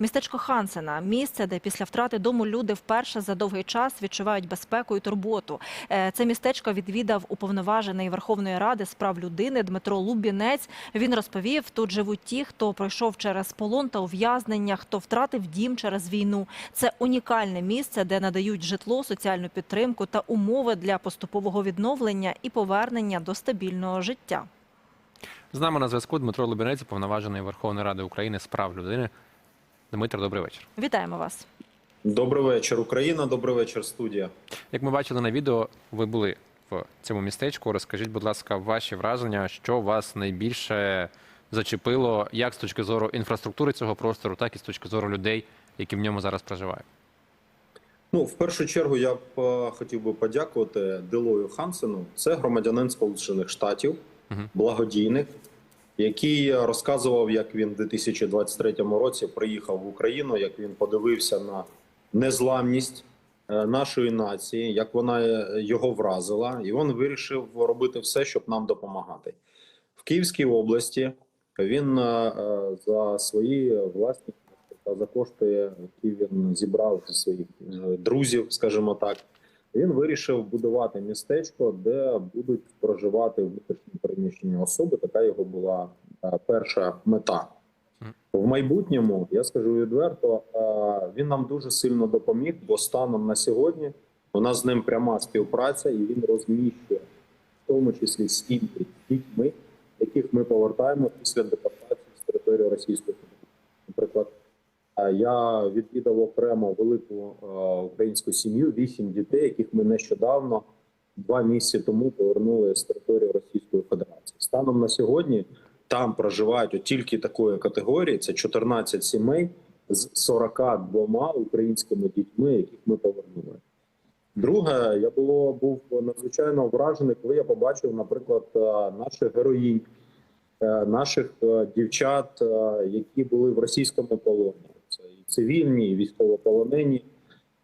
Містечко Хансена місце, де після втрати дому люди вперше за довгий час відчувають безпеку і турботу. Е, Це містечко відвідав уповноважений Верховної Ради з прав людини Дмитро Лубінець. Він розповів, тут живуть ті, хто пройшов через полон та ув'язнення, хто втратив дім через війну. Це унікальне місце, де надають житло, соціальну підтримку та умови для поступового відновлення і повернення до стабільного життя. З нами на зв'язку Дмитро Лубінець, повноважений Верховної Ради України з прав людини. Дмитро, добрий вечір. Вітаємо вас. Добрий вечір, Україна. Добрий вечір, студія. Як ми бачили на відео, ви були в цьому містечку. Розкажіть, будь ласка, ваші враження, що вас найбільше зачепило, як з точки зору інфраструктури цього простору, так і з точки зору людей, які в ньому зараз проживають. Ну, в першу чергу, я б е, хотів би подякувати Делою Хансену. Це громадянин Сполучених Штатів, благодійник, який розказував, як він в 2023 році приїхав в Україну, як він подивився на незламність е, нашої нації, як вона е, його вразила, і він вирішив робити все, щоб нам допомагати. В Київській області він е, за свої власні та за кошти, які він зібрав зі своїх друзів, скажімо так, він вирішив будувати містечко, де будуть проживати внутрішні переміщені особи. Така його була е, перша мета. В майбутньому я скажу відверто, е, він нам дуже сильно допоміг, бо станом на сьогодні у нас з ним пряма співпраця, і він розміщує в тому числі сім'ї дітьми, яких ми повертаємо після депортації з території Російської Федерації. Наприклад, я відвідав окремо велику е, українську сім'ю, вісім дітей, яких ми нещодавно, два місяці тому, повернули з території Російської Федерації. Станом на сьогодні там проживають тільки такої категорії: це 14 сімей з 42 українськими дітьми, яких ми повернули. Друге, я було був надзвичайно вражений, коли я побачив, наприклад, е, наших героїнь, е, наших е, дівчат, е, які були в російському полоні. Цивільні, і військовополонені,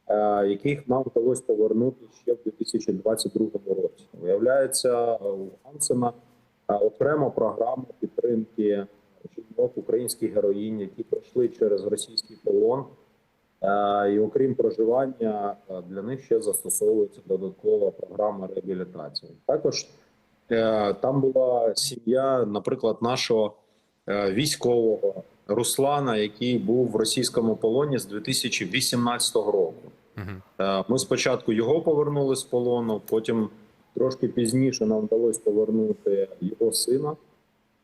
е, яких нам вдалося повернути ще в 2022 році. Виявляється, у Гансена е, окрема програма підтримки жінок українських героїнь, які пройшли через російський полон. Е, І окрім проживання, для них ще застосовується додаткова програма реабілітації. Також там була сім'я, наприклад, нашого військового Руслана, який був в російському полоні з 2018 року. Е, Ми спочатку його повернули з полону, потім трошки пізніше нам вдалося повернути його сина.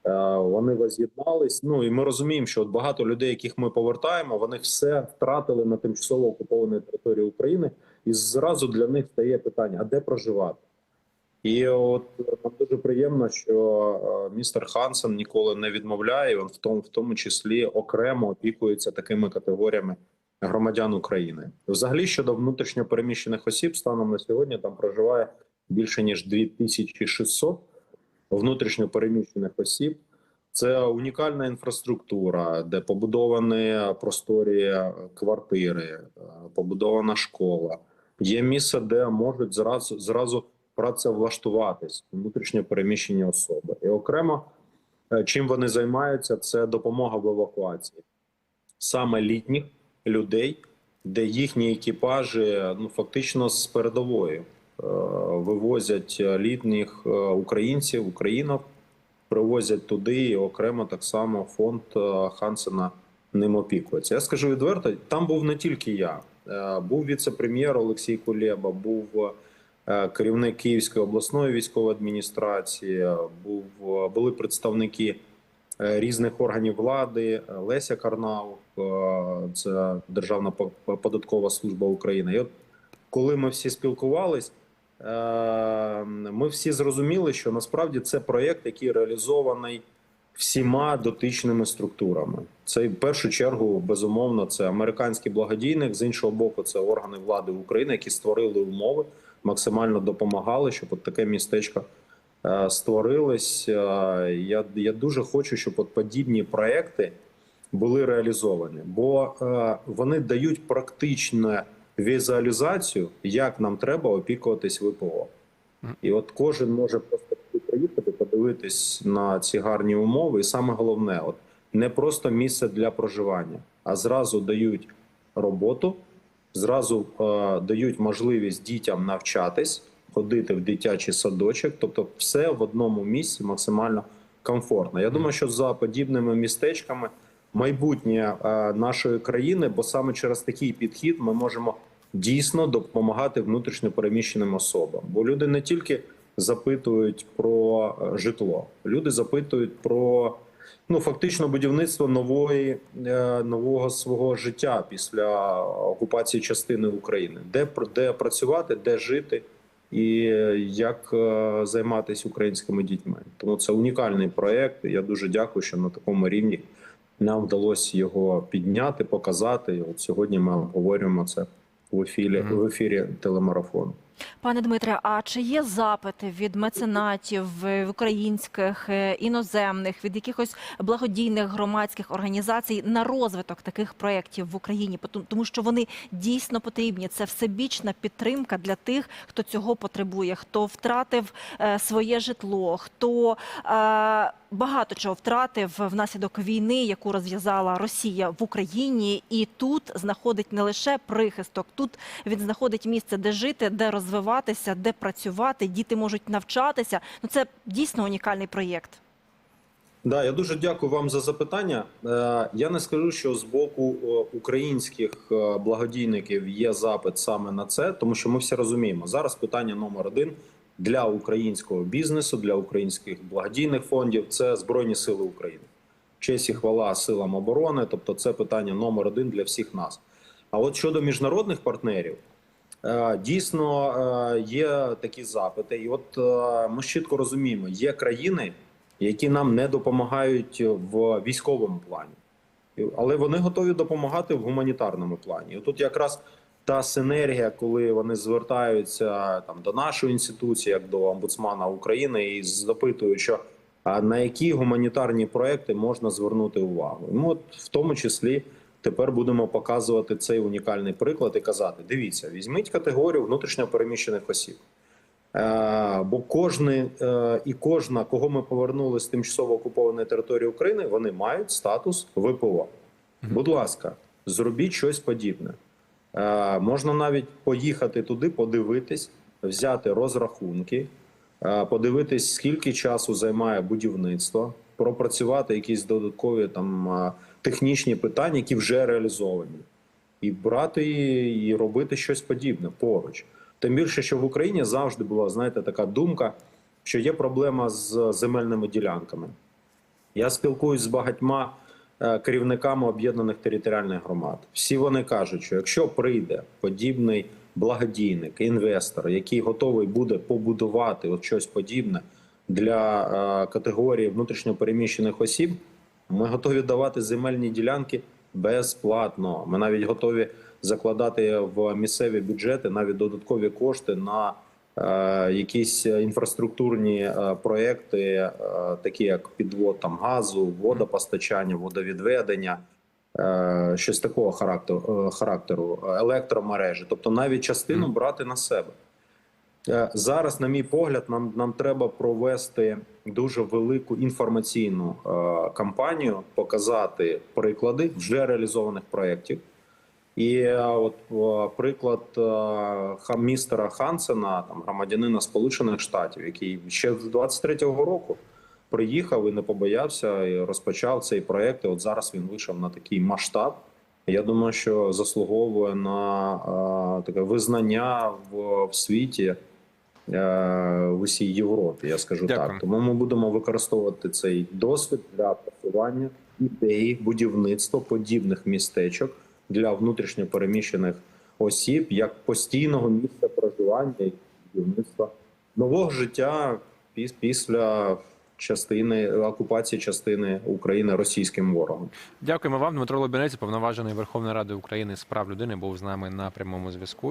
Е, Вони воз'єднались. Ну і ми розуміємо, що от багато людей, яких ми повертаємо, вони все втратили на тимчасово окупованій території України, і зразу для них стає питання: а де проживати? І от е, нам дуже приємно, що е, містер Хансен ніколи не відмовляє. Він в тому, в тому числі окремо опікується такими категоріями громадян України. Взагалі щодо внутрішньо переміщених осіб, станом на сьогодні там проживає більше ніж 2600 внутрішньо переміщених осіб. Це унікальна інфраструктура, де побудовані просторі квартири, е, побудована школа. Є місце, де можуть зразу зразу працевлаштуватись внутрішньо переміщені особи. І окремо е, чим вони займаються, це допомога в евакуації саме літніх людей, де їхні екіпажі ну фактично з передової е, вивозять літніх е, українців, українок, привозять туди, і окремо так само фонд Хансена ним опікується. Я скажу відверто, там був не тільки я, був віце-прем'єр Олексій Кулеба, був керівник Київської обласної військової адміністрації, був були представники е, різних органів влади, е, Леся Карнаух, е, це Державна податкова служба України. І от коли ми всі спілкувались, е, ми всі зрозуміли, що насправді це проєкт, який реалізований всіма дотичними структурами. Це в першу чергу, безумовно, це американський благодійник. З іншого боку, це органи влади України, які створили умови, максимально допомагали, щоб от таке містечко е, створилось. Е, Я, я дуже хочу, щоб от подібні проекти були реалізовані, бо е, вони дають практичну візуалізацію, як нам треба опікуватись ВПО. І от кожен може просто приїхати, подивитись на ці гарні умови. І саме головне, от не просто місце для проживання, а зразу дають роботу, зразу е, дають можливість дітям навчатись, ходити в дитячий садочок, тобто все в одному місці максимально комфортно. Я думаю, що за подібними містечками майбутнє е, нашої країни, бо саме через такий підхід ми можемо дійсно допомагати внутрішньо переміщеним особам. Бо люди не тільки запитують про е, житло, люди запитують про ну фактично будівництво нової е, нового свого життя після окупації частини України, де де працювати, де жити. І е, як е, займатися українськими дітьми, тому це унікальний проект. Я дуже дякую, що на такому рівні нам вдалося його підняти, показати. От сьогодні ми обговорюємо це в ефірі, в ефірі телемарафону. Пане Дмитре, а чи є запити від меценатів е, українських, е, іноземних, від якихось благодійних громадських організацій на розвиток таких проєктів в Україні? Тому що вони дійсно потрібні. Це всебічна підтримка для тих, хто цього потребує, хто втратив е, своє житло, хто багато чого втратив внаслідок війни, яку розв'язала Росія в Україні, і тут знаходить не лише прихисток, тут він знаходить місце, де жити, де розвиватися, де працювати. Діти можуть навчатися. Ну це дійсно унікальний проєкт. Да, я дуже дякую вам за запитання. Е, Я не скажу, що з боку е, українських е, благодійників є запит саме на це, тому що ми всі розуміємо, зараз питання номер один для українського бізнесу, для українських благодійних фондів це Збройні Сили України. Честь і хвала силам оборони, тобто це питання номер один для всіх нас. А от щодо міжнародних партнерів, дійсно е, є такі запити, і от е, ми чітко розуміємо, є країни які нам не допомагають в військовому плані, але вони готові допомагати в гуманітарному плані. І тут якраз та синергія, коли вони звертаються там до нашої інституції, як до омбудсмана України, і запитують, що на які гуманітарні проекти можна звернути увагу. Ну от в тому числі. Тепер будемо показувати цей унікальний приклад і казати: дивіться, візьміть категорію внутрішньо переміщених осіб. Е, Бо е, і кожна, кого ми повернули з тимчасово окупованої території України, вони мають статус ВПО. Будь ласка, зробіть щось подібне. Е, Можна навіть поїхати туди, подивитись, взяти розрахунки, е, подивитись, скільки часу займає будівництво, пропрацювати якісь додаткові там технічні питання, які вже реалізовані, і брати і, робити щось подібне поруч. Тим більше, що в Україні завжди була знаєте така думка, що є проблема з земельними ділянками. Я спілкуюсь з багатьма е, керівниками об'єднаних територіальних громад. Всі вони кажуть, що якщо прийде подібний благодійник, інвестор, який готовий буде побудувати от щось подібне для е, категорії внутрішньопереміщених осіб, ми готові давати земельні ділянки безплатно. Ми навіть готові закладати в місцеві бюджети навіть додаткові кошти на е, якісь інфраструктурні е, проекти, е, такі як підвод там газу, водопостачання, водовідведення. е, Щось такого характеру, е, характеру електромережі, тобто навіть частину брати на себе. Е, Зараз, на мій погляд, нам, нам треба провести дуже велику інформаційну е, кампанію, показати приклади вже реалізованих проєктів. І е, от е, приклад е, містера Хансена, там громадянина Сполучених Штатів, який ще з 23-го року приїхав і не побоявся і розпочав цей проєкт. І от зараз він вийшов на такий масштаб. Я думаю, що заслуговує на е, таке визнання в, в світі в усій Європі. Я скажу Дякую. так. Тому ми будемо використовувати цей досвід для просування ідеї будівництва подібних містечок для внутрішньо переміщених осіб як постійного місця проживання і будівництва нового життя піс- після частини окупації частини України російським ворогом. Дякуємо вам, Дмитро Лобінець, повноважений Верховної Ради України з прав людини, був з нами на прямому зв'язку.